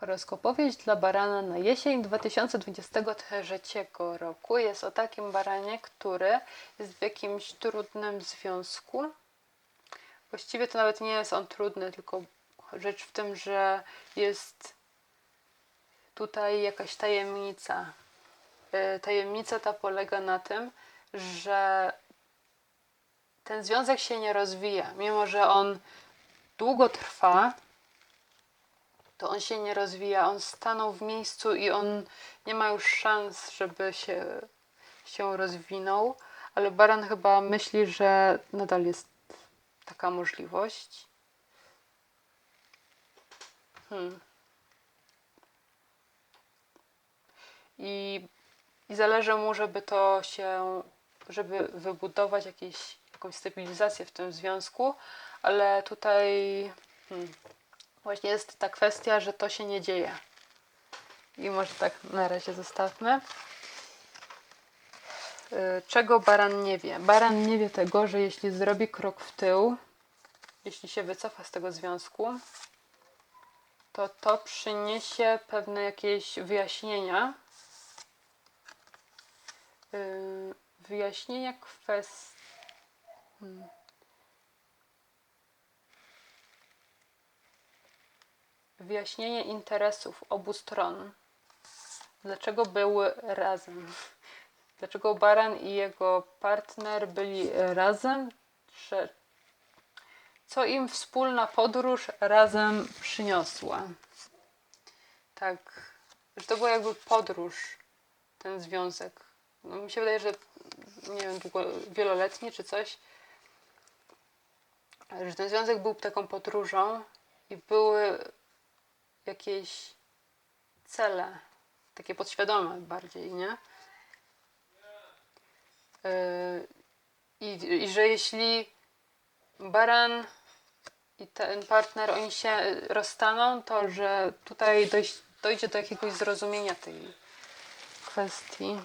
Horoskopowieść dla barana na jesień 2023 roku jest o takim baranie, który jest w jakimś trudnym związku. Właściwie to nawet nie jest on trudny, tylko rzecz w tym, że jest tutaj jakaś tajemnica. E, Tajemnica ta polega na tym, że ten związek się nie rozwija, mimo że on długo trwa, to on się nie rozwija, on stanął w miejscu i on nie ma już szans, żeby się, się rozwinął, ale Baran chyba myśli, że nadal jest taka możliwość. Hmm. I, I zależy mu, żeby to się, żeby wybudować jakieś, jakąś stabilizację w tym związku, ale tutaj hmm, właśnie jest ta kwestia, że to się nie dzieje. I może tak na razie zostawmy. Y, Czego baran nie wie? Baran nie wie tego, że jeśli zrobi krok w tył, jeśli się wycofa z tego związku, to to przyniesie pewne jakieś wyjaśnienia. Yy, wyjaśnienia kwestii. Wyjaśnienie interesów obu stron. Dlaczego były razem? Dlaczego Baran i jego partner byli razem? Co im wspólna podróż razem przyniosła? Tak, że to była jakby podróż, ten związek. No, mi się wydaje, że nie wiem, długo, wieloletni czy coś. Że ten związek był taką podróżą i były jakieś cele, takie podświadome bardziej, nie? Yy, I, I że jeśli baran i ten partner, oni się rozstaną, to że tutaj dojść, dojdzie do jakiegoś zrozumienia tej kwestii.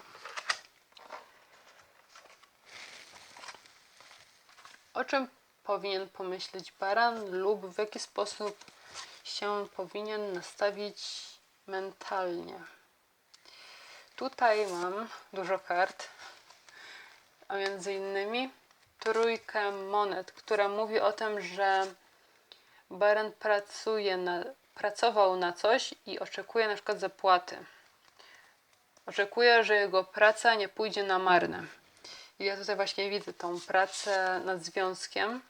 O czym powinien pomyśleć baran lub w jaki sposób się powinien nastawić mentalnie? Tutaj mam dużo kart, a między innymi trójkę monet, która mówi o tym, że Baran pracuje na, pracował na coś i oczekuje na przykład zapłaty. Oczekuje, że jego praca nie pójdzie na marne. I ja tutaj właśnie widzę tą pracę nad związkiem.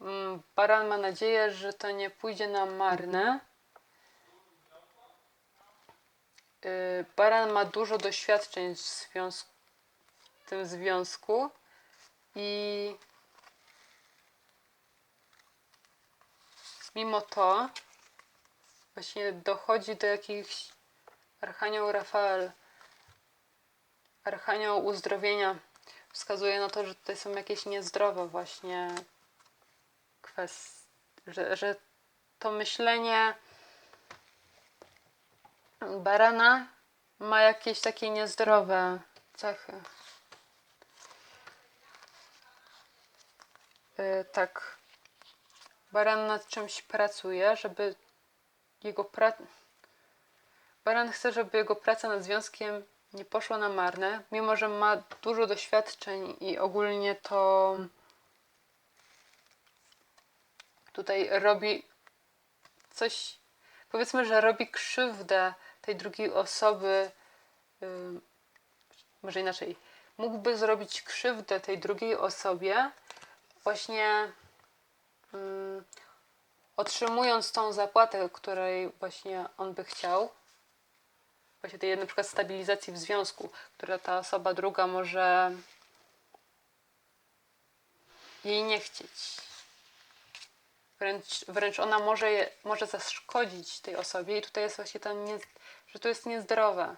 Mm, Baran ma nadzieję, że to nie pójdzie na marne. Yy, Baran ma dużo doświadczeń w, związku, w tym związku i mimo to właśnie dochodzi do jakichś Archanioł Rafael, Archanioł uzdrowienia wskazuje na to, że tutaj są jakieś niezdrowe właśnie kwestie, że, że to myślenie barana ma jakieś takie niezdrowe cechy. Yy, tak. Baran nad czymś pracuje, żeby jego pra... Baran chce, żeby jego praca nad związkiem nie poszła na marne, mimo że ma dużo doświadczeń i ogólnie to tutaj robi coś, powiedzmy, że robi krzywdę tej drugiej osoby, może inaczej, mógłby zrobić krzywdę tej drugiej osobie, właśnie ym, otrzymując tą zapłatę, której właśnie on by chciał, właśnie tej na przykład stabilizacji w związku, która ta osoba druga może jej nie chcieć. Wręcz, wręcz ona może, je, może zaszkodzić tej osobie i tutaj jest właśnie to, nie, że to jest niezdrowe.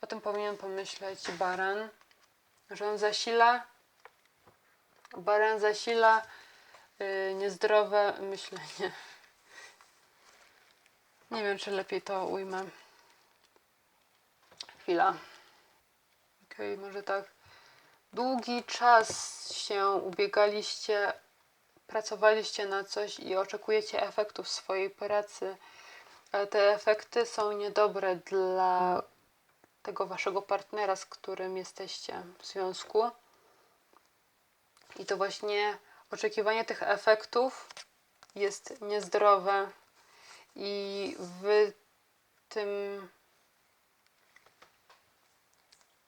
O tym powinien pomyśleć baran, że on zasila baran zasila y, niezdrowe myślenie. Nie wiem, czy lepiej to ujmę. Chwila. Okej, może tak. Długi czas się ubiegaliście, pracowaliście na coś i oczekujecie efektów swojej pracy. Ale te efekty są niedobre dla tego waszego partnera, z którym jesteście w związku. I to właśnie oczekiwanie tych efektów jest niezdrowe i wy tym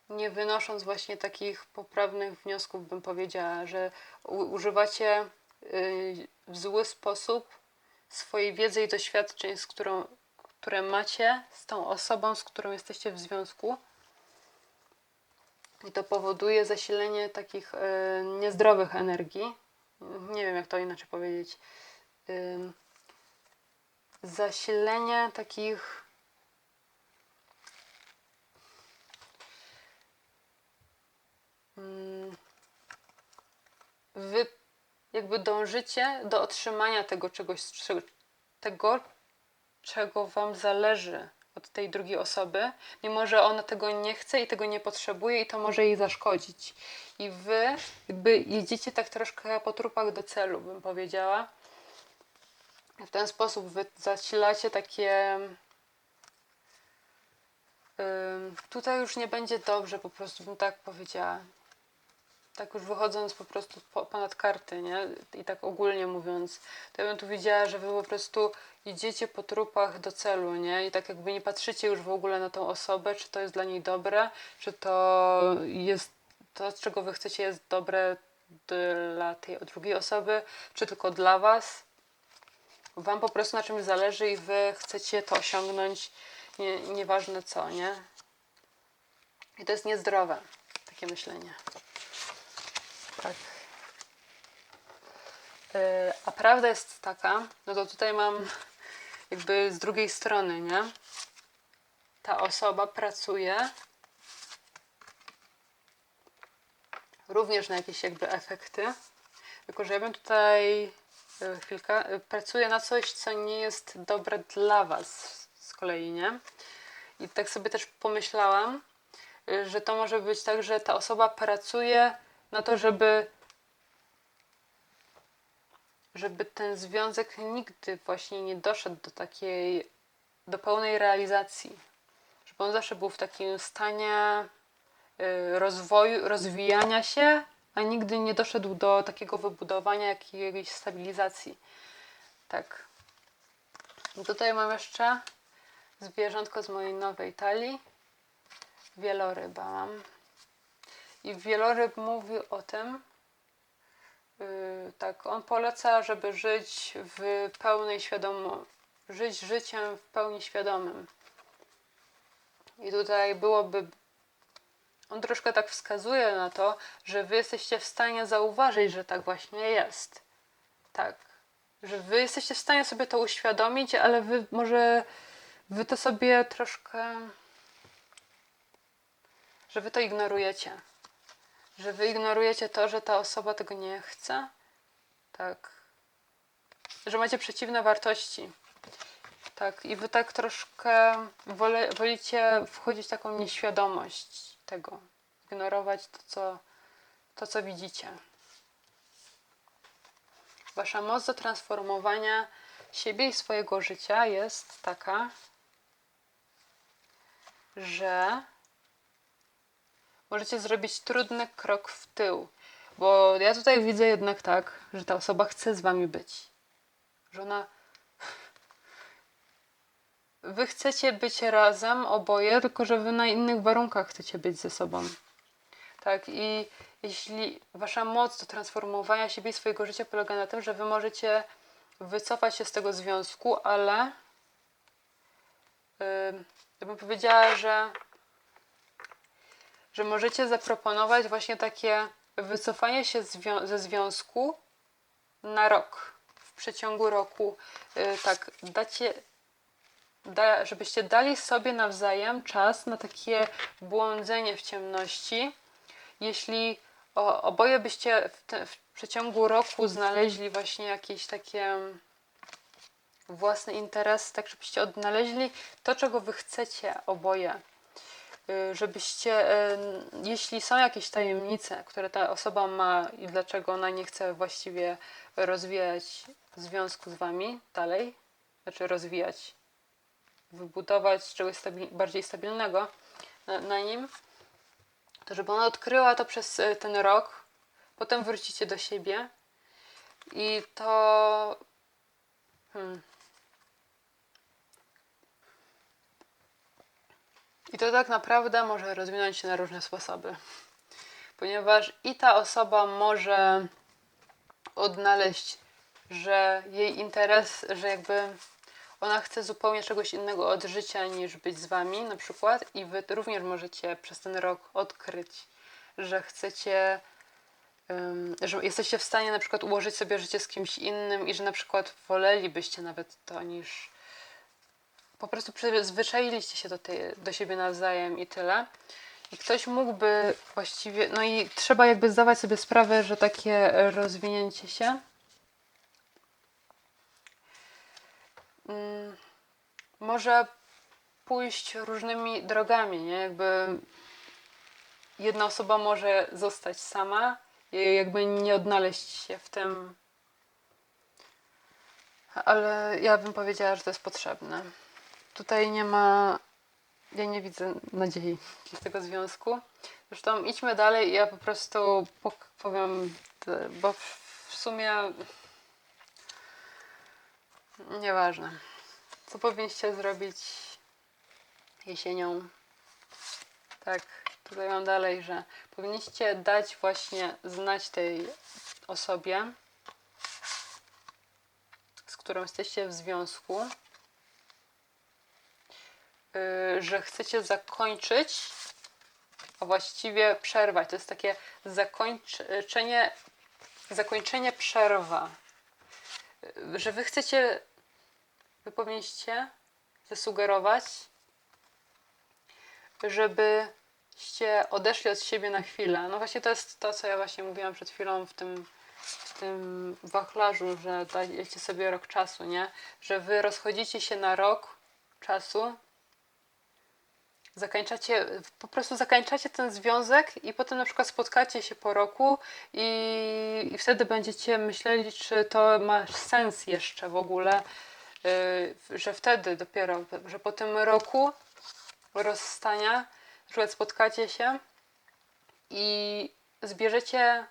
nie wynosząc właśnie takich poprawnych wniosków, bym powiedziała, że używacie w zły sposób swojej wiedzy i doświadczeń, z którą, które macie z tą osobą, z którą jesteście w związku. I to powoduje zasilenie takich y, niezdrowych energii. Nie wiem, jak to inaczej powiedzieć. Ym, zasilenie takich mm, wy jakby dążycie do otrzymania tego czegoś, czego- tego, czego wam zależy od tej drugiej osoby, mimo że ona tego nie chce i tego nie potrzebuje i to może jej zaszkodzić. I wy jakby jedziecie tak troszkę po trupach do celu, bym powiedziała. W ten sposób wy zasilacie takie. Tutaj już nie będzie dobrze, po prostu bym tak powiedziała. Tak już wychodząc po prostu po, ponad karty, nie? I tak ogólnie mówiąc, to ja bym tu widziała, że wy po prostu idziecie po trupach do celu, nie? I tak jakby nie patrzycie już w ogóle na tą osobę, czy to jest dla niej dobre, czy to jest to, czego wy chcecie, jest dobre dla tej drugiej osoby, czy tylko dla was. Wam po prostu na czymś zależy i wy chcecie to osiągnąć, nie, nieważne co, nie? I to jest niezdrowe, takie myślenie. Tak. Yy, a prawda jest taka, no to tutaj mam jakby z drugiej strony, nie? Ta osoba pracuje również na jakieś jakby efekty, tylko że ja bym tutaj yy, chwilkę, yy, pracuję na coś, co nie jest dobre dla was z kolei, nie? I tak sobie też pomyślałam, że to może być tak, że ta osoba pracuje na to, żeby żeby ten związek nigdy właśnie nie doszedł do takiej, do pełnej realizacji. Żeby on zawsze był w takim stanie y, rozwoju, rozwijania się, a nigdy nie doszedł do takiego wybudowania jakiejś stabilizacji. Tak. Tutaj mam jeszcze zwierzątko z mojej nowej talii. Wieloryba mam. I wieloryb mówi o tym, yy, tak, on poleca, żeby żyć w pełnej świadomości, żyć życiem w pełni świadomym. I tutaj byłoby, on troszkę tak wskazuje na to, że wy jesteście w stanie zauważyć, że tak właśnie jest. Tak, że wy jesteście w stanie sobie to uświadomić, ale wy może, wy to sobie troszkę, że wy to ignorujecie że wy ignorujecie to, że ta osoba tego nie chce. Tak. Że macie przeciwne wartości. Tak. I wy tak troszkę wole, wolicie wchodzić w taką nieświadomość tego. Ignorować to, co, to, co widzicie. Wasza moc do transformowania siebie i swojego życia jest taka, że możecie zrobić trudny krok w tył. Bo ja tutaj widzę jednak tak, że ta osoba chce z wami być. Że ona. Wy chcecie być razem oboje, tylko że wy na innych warunkach chcecie być ze sobą. Tak, i jeśli wasza moc do transformowania siebie i swojego życia polega na tym, że wy możecie wycofać się z tego związku, ale. Yy, ja bym powiedziała, że że możecie zaproponować właśnie takie wycofanie się zwią- ze związku na rok. W przeciągu roku, yy, tak, dacie, da, żebyście dali sobie nawzajem czas na takie błądzenie w ciemności. Jeśli o, oboje byście w, te, w przeciągu roku znaleźli właśnie jakieś takie własny interes, tak żebyście odnaleźli to, czego wy chcecie oboje żebyście, y, jeśli są jakieś tajemnice, które ta osoba ma i dlaczego ona nie chce właściwie rozwijać związku z wami dalej, znaczy rozwijać wybudować czegoś stabil, bardziej stabilnego na, na nim, to żeby ona odkryła to przez e, ten rok, potem wrócicie do siebie i to. Hmm. I to tak naprawdę może rozwinąć się na różne sposoby. Ponieważ i ta osoba może odnaleźć, że jej interes, że jakby ona chce zupełnie czegoś innego od życia niż być z wami, na przykład, i wy również możecie przez ten rok odkryć, że chcecie, że jesteście w stanie na przykład ułożyć sobie życie z kimś innym i że na przykład wolelibyście nawet to niż po prostu przyzwyczailiście się do, tej, do siebie nawzajem i tyle. I ktoś mógłby właściwie, no i trzeba jakby zdawać sobie sprawę, że takie rozwinięcie się mm, może pójść różnymi drogami, nie? Jakby jedna osoba może zostać sama i jakby nie odnaleźć się w tym. Ale ja bym powiedziała, że to jest potrzebne. Tutaj nie ma. Ja nie widzę nadziei dla tego związku. Zresztą idźmy dalej ja po prostu powiem, bo w sumie nieważne. Co powinniście zrobić jesienią? Tak, tutaj mam dalej, że powinniście dać właśnie znać tej osobie, z którą jesteście w związku, że chcecie zakończyć, a właściwie przerwać. To jest takie zakończenie, zakończenie przerwa. Yy, Że wy chcecie, wy powinniście zasugerować, żebyście odeszli od siebie na chwilę. No właśnie to jest to, co ja właśnie mówiłam przed chwilą w tym, w tym wachlarzu, że dajecie sobie rok czasu, nie? Że wy rozchodzicie się na rok czasu, zakończacie, po prostu zakończacie ten związek i potem na przykład spotkacie się po roku i, i wtedy będziecie myśleli, czy to ma sens jeszcze w ogóle, yy, że wtedy dopiero, że po tym roku rozstania na przykład spotkacie się i zbierzecie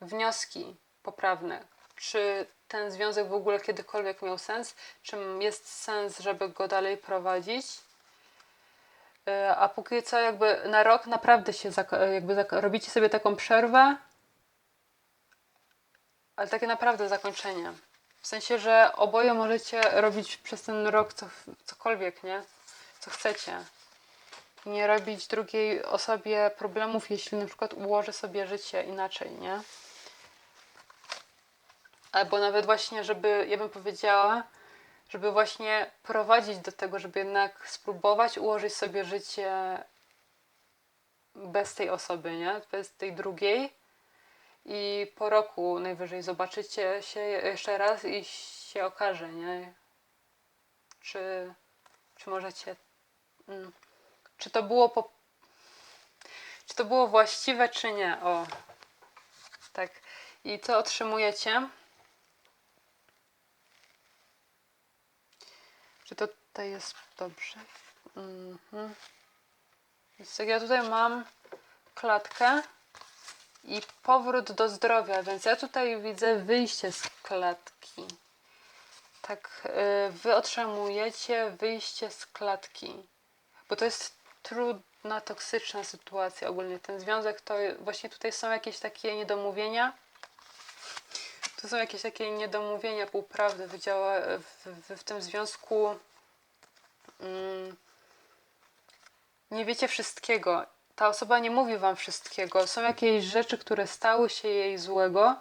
wnioski poprawne. Czy ten związek w ogóle kiedykolwiek miał sens? Czy jest sens, żeby go dalej prowadzić? E, A póki co, jakby na rok naprawdę się zako- jakby robicie sobie taką przerwę, ale takie naprawdę zakończenie. W sensie, że oboje możecie robić przez ten rok co, cokolwiek, nie? Co chcecie. Nie robić drugiej osobie problemów, jeśli na przykład ułoży sobie życie inaczej, nie? Albo nawet właśnie, żeby, ja bym powiedziała, żeby właśnie prowadzić do tego, żeby jednak spróbować ułożyć sobie życie bez tej osoby, nie? Bez tej drugiej. I po roku najwyżej zobaczycie się jeszcze raz i się okaże, nie? Czy, czy możecie. mm, Czy to było po. Czy to było właściwe, czy nie? O. Tak. I co otrzymujecie? Czy to tutaj jest dobrze? Mhm. Więc tak, ja tutaj mam klatkę i powrót do zdrowia, więc ja tutaj widzę wyjście z klatki. Tak, y, wy otrzymujecie wyjście z klatki, bo to jest trudna, toksyczna sytuacja ogólnie. Ten związek to właśnie tutaj są jakieś takie niedomówienia. To są jakieś takie niedomówienia, półprawdy wydziała w, w, w tym związku. Mm, nie wiecie wszystkiego. Ta osoba nie mówi wam wszystkiego. Są jakieś rzeczy, które stały się jej złego,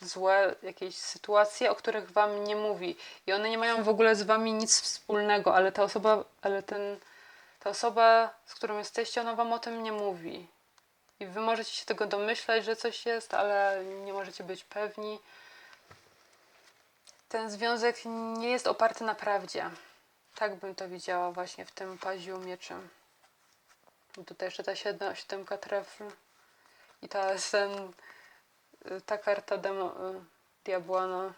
złe jakieś sytuacje, o których wam nie mówi. I one nie mają w ogóle z wami nic wspólnego, ale ta osoba, ale ten, ta osoba, z którą jesteście, ona wam o tym nie mówi. I wy możecie się tego domyślać, że coś jest, ale nie możecie być pewni. Ten związek nie jest oparty na prawdzie. Tak bym to widziała właśnie w tym paziu mieczem. I tutaj jeszcze ta siedem, siódemka trefl. I ta, ten, y, ta karta demo, y, diabła, no.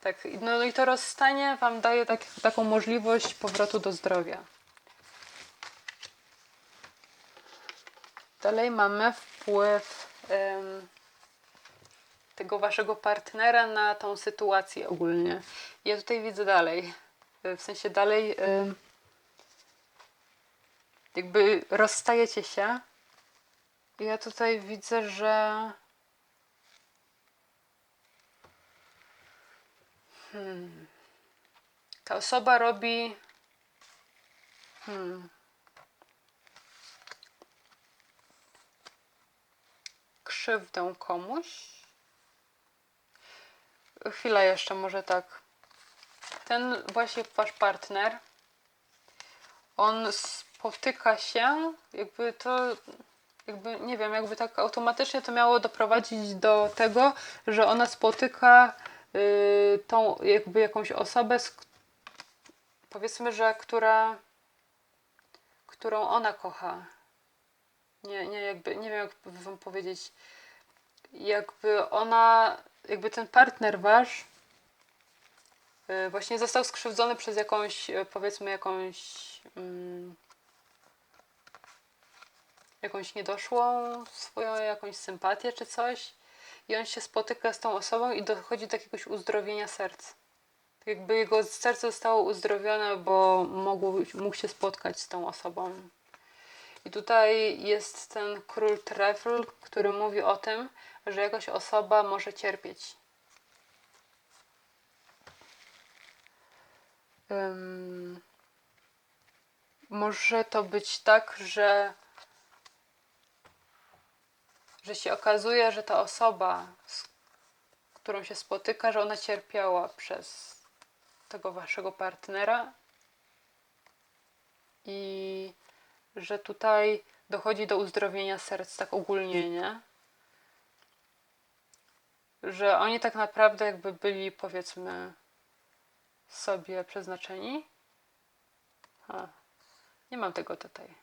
Tak, no i to rozstanie Wam daje tak, taką możliwość powrotu do zdrowia. Dalej mamy wpływ em, tego Waszego partnera na tą sytuację ogólnie. Ja tutaj widzę dalej. E, W sensie dalej em, jakby rozstajecie się. Ja tutaj widzę, że ta osoba robi. Hmm. Krzywdę komuś. Chwila jeszcze, może tak. Ten właśnie wasz partner, on spotyka się, jakby to, jakby nie wiem, jakby tak automatycznie to miało doprowadzić do tego, że ona spotyka y, tą jakby jakąś osobę, z, powiedzmy, że która, którą ona kocha. Nie, nie, jakby, nie wiem jak wam powiedzieć. Jakby ona, jakby ten partner wasz y, właśnie został skrzywdzony przez jakąś, y, powiedzmy, jakąś mm, jakąś niedoszłą swoją jakąś sympatię czy coś i on się spotyka z tą osobą i dochodzi do jakiegoś uzdrowienia serc. Tak jakby jego serce zostało uzdrowione, bo mógł, mógł się spotkać z tą osobą. I tutaj jest ten król trefl, który mówi o tym, że jakaś osoba może cierpieć. Ym, może to być tak, że że się okazuje, że ta osoba, z którą się spotyka, że ona cierpiała przez tego waszego partnera i że tutaj dochodzi do uzdrowienia serc tak ogólnie, nie? Że oni tak naprawdę jakby byli powiedzmy sobie przeznaczeni. A, nie mam tego tutaj.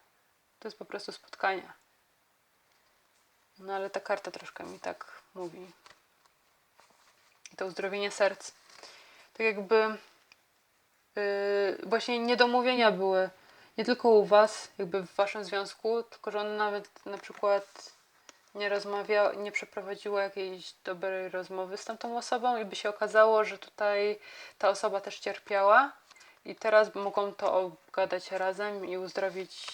To jest po prostu spotkanie. No ale ta karta troszkę mi tak mówi. I to uzdrowienie serc. Tak jakby yy, właśnie niedomówienia były nie tylko u was, jakby w waszym związku, tylko że on nawet na przykład nie rozmawiał, nie przeprowadziła jakiejś dobrej rozmowy z tamtą osobą i by się okazało, że tutaj ta osoba też cierpiała i teraz mogą to obgadać razem i uzdrowić,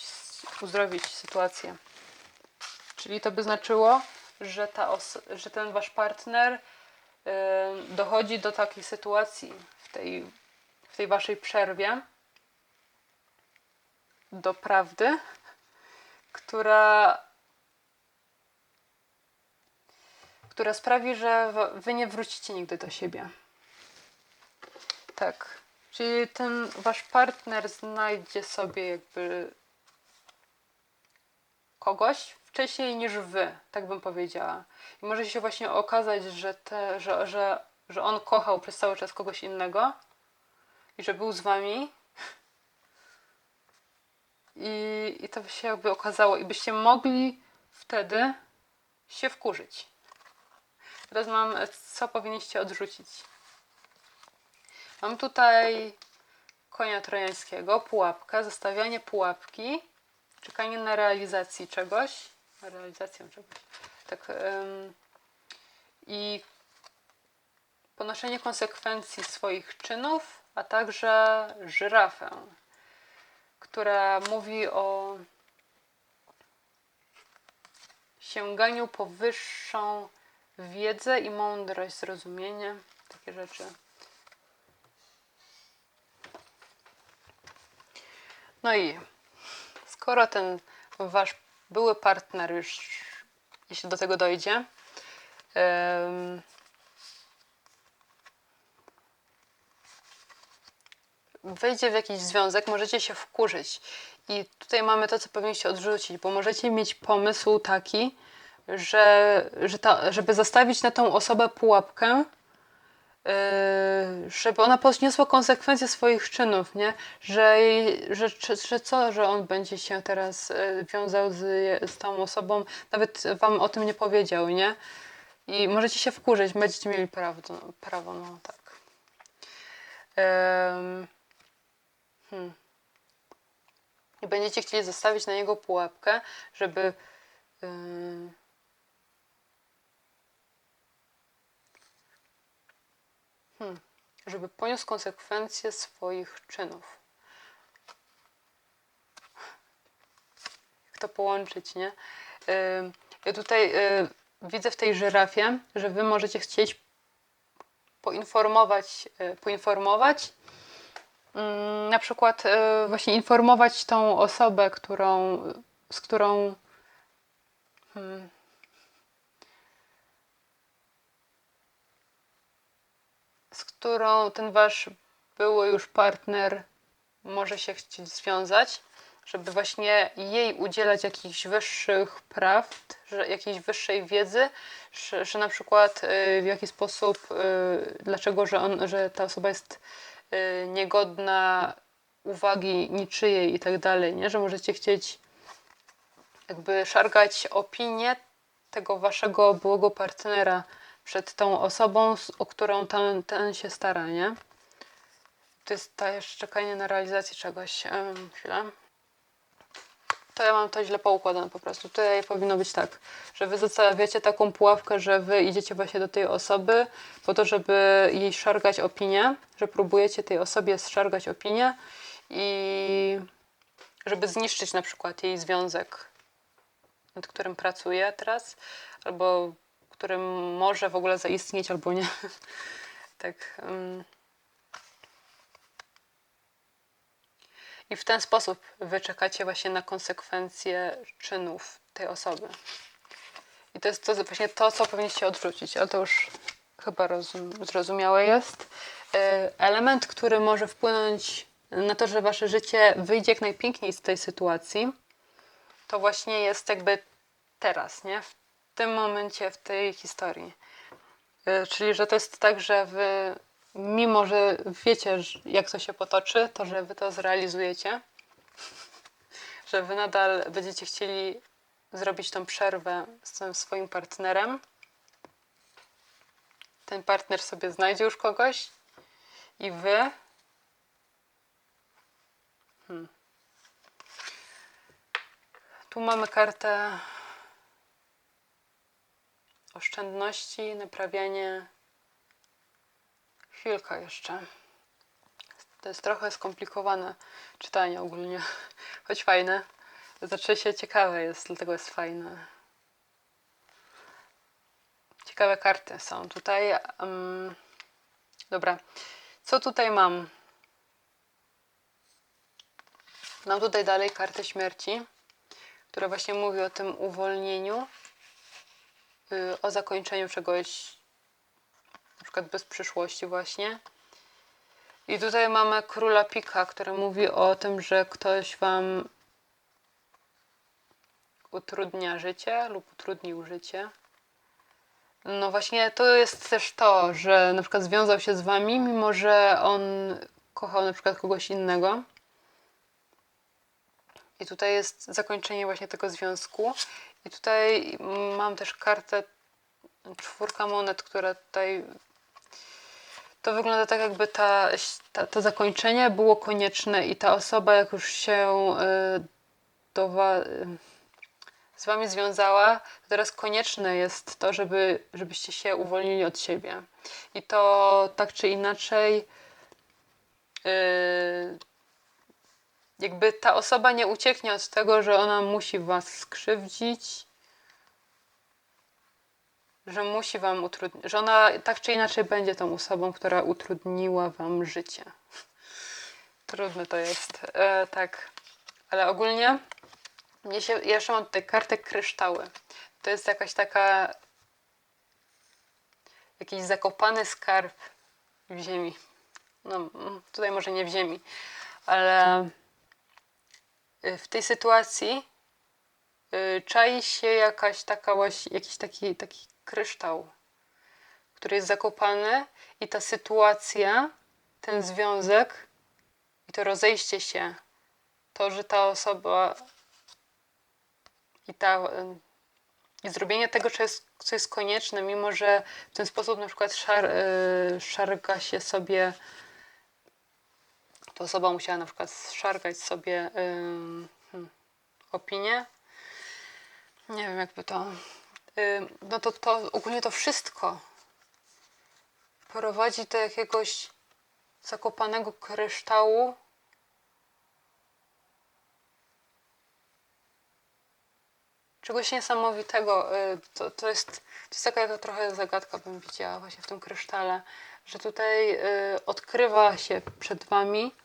uzdrowić sytuację. Czyli to by znaczyło, że, ta że ten wasz partner y, dochodzi do takiej sytuacji w tej, w tej waszej przerwie do prawdy, która, która sprawi, że wy nie wrócicie nigdy do siebie. Tak. Czyli ten wasz partner znajdzie sobie jakby kogoś wcześniej niż wy, tak bym powiedziała. I może się właśnie okazać, że, te, że, że, że on kochał przez cały czas kogoś innego i że był z wami. I, I to by się jakby okazało, i byście mogli wtedy się wkurzyć. Teraz mam, co powinniście odrzucić. Mam tutaj konia trojańskiego, pułapka, zostawianie pułapki, czekanie na realizację czegoś, na realizację czegoś, tak, ym, i ponoszenie konsekwencji swoich czynów, a także żyrafę, która mówi o sięganiu po wyższą wiedzę i mądrość, zrozumienie, takie rzeczy. No i skoro ten wasz były partner już, jeśli do tego dojdzie, em, wejdzie w jakiś związek, możecie się wkurzyć. I tutaj mamy to, co powinniście odrzucić, bo możecie mieć pomysł taki, że, że ta, żeby zastawić na tą osobę pułapkę, yy, żeby ona poniosła konsekwencje swoich czynów, nie? Że, że, że, że co, że on będzie się teraz yy, wiązał z, z tą osobą, nawet wam o tym nie powiedział, nie? I możecie się wkurzyć, będziecie mieli prawo, prawo no tak. Em, hmm. I będziecie chcieli zostawić na niego pułapkę, żeby. ym, hmm, żeby poniósł konsekwencje swoich czynów. Jak to połączyć, nie? Ja tutaj y, widzę w tej żyrafie, że wy możecie chcieć poinformować, y, poinformować mm, na przykład y, właśnie informować tą osobę, którą, z którą hmm, z którą ten wasz były już partner może się chcieć związać, żeby właśnie jej udzielać jakichś wyższych praw, że, jakiejś wyższej wiedzy, że, że na przykład y, w jaki sposób, y, dlaczego, że, on, że ta osoba jest y, niegodna uwagi niczyjej i tak dalej, nie? Że możecie chcieć jakby szargać opinię tego waszego byłego partnera przed tą osobą, o którą ten, ten się stara, nie? To jest ta jeszcze czekanie na realizację czegoś. Um, chwilę. To ja mam to źle poukładane po prostu. Tutaj powinno być tak, że wy zostawiacie taką pułapkę, że wy idziecie właśnie do tej osoby po to, żeby jej szargać opinię, że próbujecie tej osobie szargać opinię i żeby zniszczyć na przykład jej związek, nad którym pracuje teraz, albo którym może w ogóle zaistnieć, albo nie. tak. I w ten sposób wy czekacie właśnie na konsekwencje czynów tej osoby. I to jest to, właśnie to, co powinniście odrzucić, ale to już chyba rozum, zrozumiałe jest. E, Element, który może wpłynąć na to, że wasze życie wyjdzie jak najpiękniej z tej sytuacji, to właśnie jest jakby teraz, nie? W tym momencie, w tej historii. Y, Czyli, że to jest tak, że wy, mimo że wiecie, jak to się potoczy, to że wy to zrealizujecie, że wy nadal będziecie chcieli zrobić tą przerwę z tym swoim partnerem. Ten partner sobie znajdzie już kogoś i wy. Hmm. Tu mamy kartę oszczędności, naprawianie. Chwilka jeszcze. To jest trochę skomplikowane czytanie ogólnie, choć fajne. Znaczy się ciekawe jest, dlatego jest fajne. Ciekawe karty są tutaj. em, dobra, co tutaj mam? Mam tutaj dalej kartę śmierci, która właśnie mówi o tym uwolnieniu o zakończeniu czegoś, na przykład bez przyszłości właśnie. I tutaj mamy króla pika, który mówi o tym, że ktoś wam utrudnia życie lub utrudnił życie. No właśnie to jest też to, że na przykład związał się z wami, mimo że on kochał na przykład kogoś innego. I tutaj jest zakończenie właśnie tego związku. I tutaj mam też kartę czwórka monet, która tutaj. To wygląda tak, jakby ta, ta, to zakończenie było konieczne i ta osoba, jak już się y, do z wami związała, to teraz konieczne jest to, żeby, żebyście się uwolnili od siebie. I to tak czy inaczej. y, jakby ta osoba nie ucieknie od tego, że ona musi was skrzywdzić, że musi wam utrudnić, że ona tak czy inaczej będzie tą osobą, która utrudniła wam życie. Trudne to jest, e, tak. Ale ogólnie mnie się, ja jeszcze mam tutaj kartę kryształy. To jest jakaś taka jakiś zakopany skarb w ziemi. No, tutaj może nie w ziemi, ale w tej sytuacji y, czai się jakaś taka właśnie, jakiś taki, taki kryształ, który jest zakopany i ta sytuacja, ten związek i to rozejście się, to, że ta osoba i ta y, i zrobienie tego, co jest, co jest konieczne, mimo że w ten sposób na przykład szar, y, szarga się sobie osoba musiała na przykład szargać sobie ym, hmm, opinię. Nie wiem, jakby to. Ym, no to, to ogólnie to wszystko prowadzi do jakiegoś zakopanego kryształu. Czegoś niesamowitego. y, To, to, jest, to jest taka trochę zagadka, bym widziała właśnie w tym krysztale, że tutaj y, odkrywa się przed wami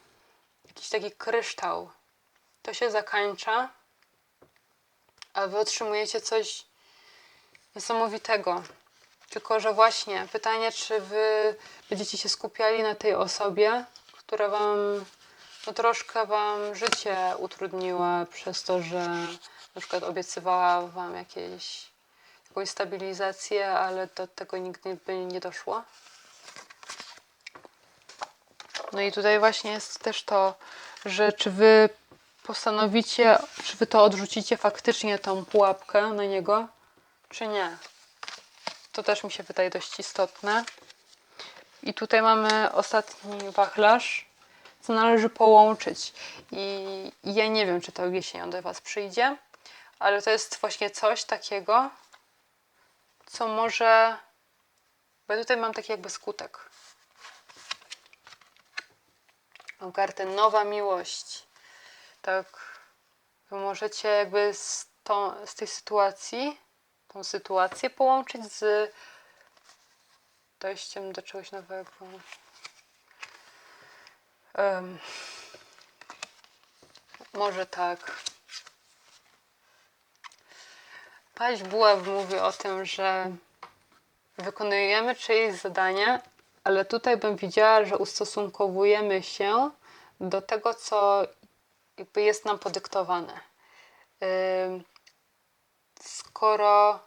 jakiś taki kryształ. To się zakańcza, a wy otrzymujecie coś niesamowitego. Tylko, że właśnie pytanie, czy wy będziecie się skupiali na tej osobie, która wam no troszkę wam życie utrudniła przez to, że na przykład obiecywała wam jakieś, jakąś stabilizację, ale do tego nigdy by nie doszło. No i tutaj właśnie jest też to, że czy wy postanowicie, czy wy to odrzucicie faktycznie tą pułapkę na niego, czy nie. To też mi się wydaje dość istotne. I tutaj mamy ostatni wachlarz, co należy połączyć. I ja nie wiem, czy to jesienią do Was przyjdzie, ale to jest właśnie coś takiego, co może. Bo ja tutaj mam taki jakby skutek. Mam kartę Nowa Miłość. Tak. Możecie jakby z, tą, z tej sytuacji, tą sytuację połączyć z dojściem do czegoś nowego. Em, może tak. Paź Buław mówi o tym, że wykonujemy czyjeś zadania, ale tutaj bym widziała, że ustosunkowujemy się do tego, co jakby jest nam podyktowane. Skoro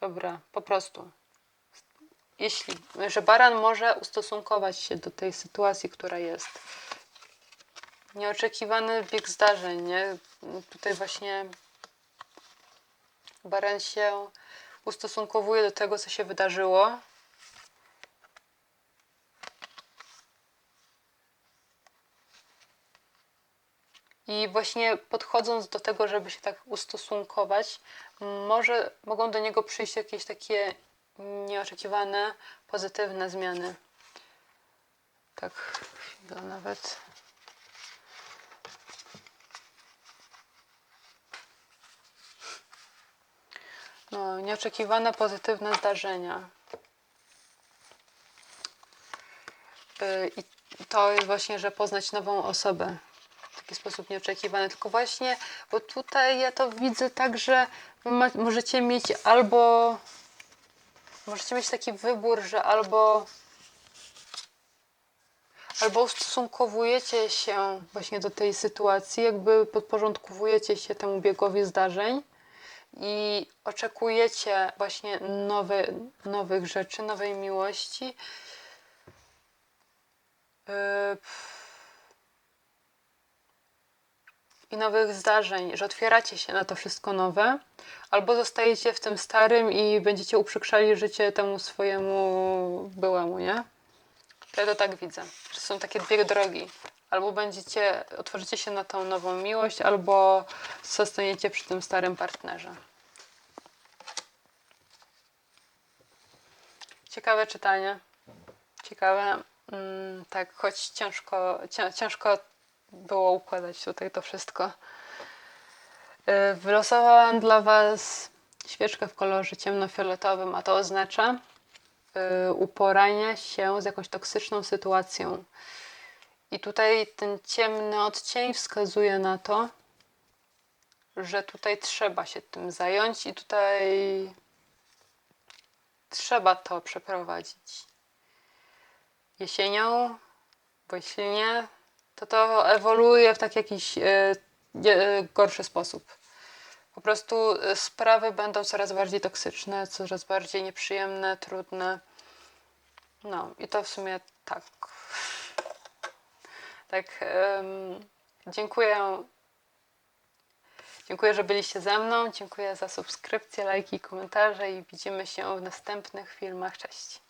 Dobra, po prostu. Jeśli, że baran może ustosunkować się do tej sytuacji, która jest. Nieoczekiwany bieg zdarzeń, nie? Tutaj właśnie baran się ustosunkowuje do tego, co się wydarzyło. I właśnie podchodząc do tego, żeby się tak ustosunkować, może mogą do niego przyjść jakieś takie nieoczekiwane, pozytywne zmiany. Tak, chwilę nawet. No, nieoczekiwane, pozytywne zdarzenia. Y, I to jest właśnie, że poznać nową osobę w taki sposób nieoczekiwany. Tylko właśnie, bo tutaj ja to widzę tak, że możecie mieć albo możecie mieć taki wybór, że albo albo ustosunkowujecie się właśnie do tej sytuacji, jakby podporządkowujecie się temu biegowi zdarzeń i oczekujecie właśnie nowe, nowych rzeczy, nowej miłości. Yy, i nowych zdarzeń, że otwieracie się na to wszystko nowe, albo zostajecie w tym starym i będziecie uprzykrzali życie temu swojemu byłemu, nie? Ja to tak widzę, że są takie dwie drogi. Albo będziecie, otworzycie się na tą nową miłość, albo zostaniecie przy tym starym partnerze. Ciekawe czytanie. Ciekawe. Mm, tak, choć ciężko, cię, ciężko było układać tutaj to wszystko. Yy, Wylosowałam dla Was świeczkę w kolorze ciemnofioletowym, a to oznacza yy, uporanie się z jakąś toksyczną sytuacją. I tutaj ten ciemny odcień wskazuje na to, że tutaj trzeba się tym zająć i tutaj trzeba to przeprowadzić. Jesienią, bo jeśli nie, to to ewoluuje w taki jakiś e, e, gorszy sposób. Po prostu e, sprawy będą coraz bardziej toksyczne, coraz bardziej nieprzyjemne, trudne. No i to w sumie tak. Tak. em, dziękuję. Dziękuję, że byliście ze mną. Dziękuję za subskrypcję, lajki, komentarze i widzimy się w następnych filmach. Cześć.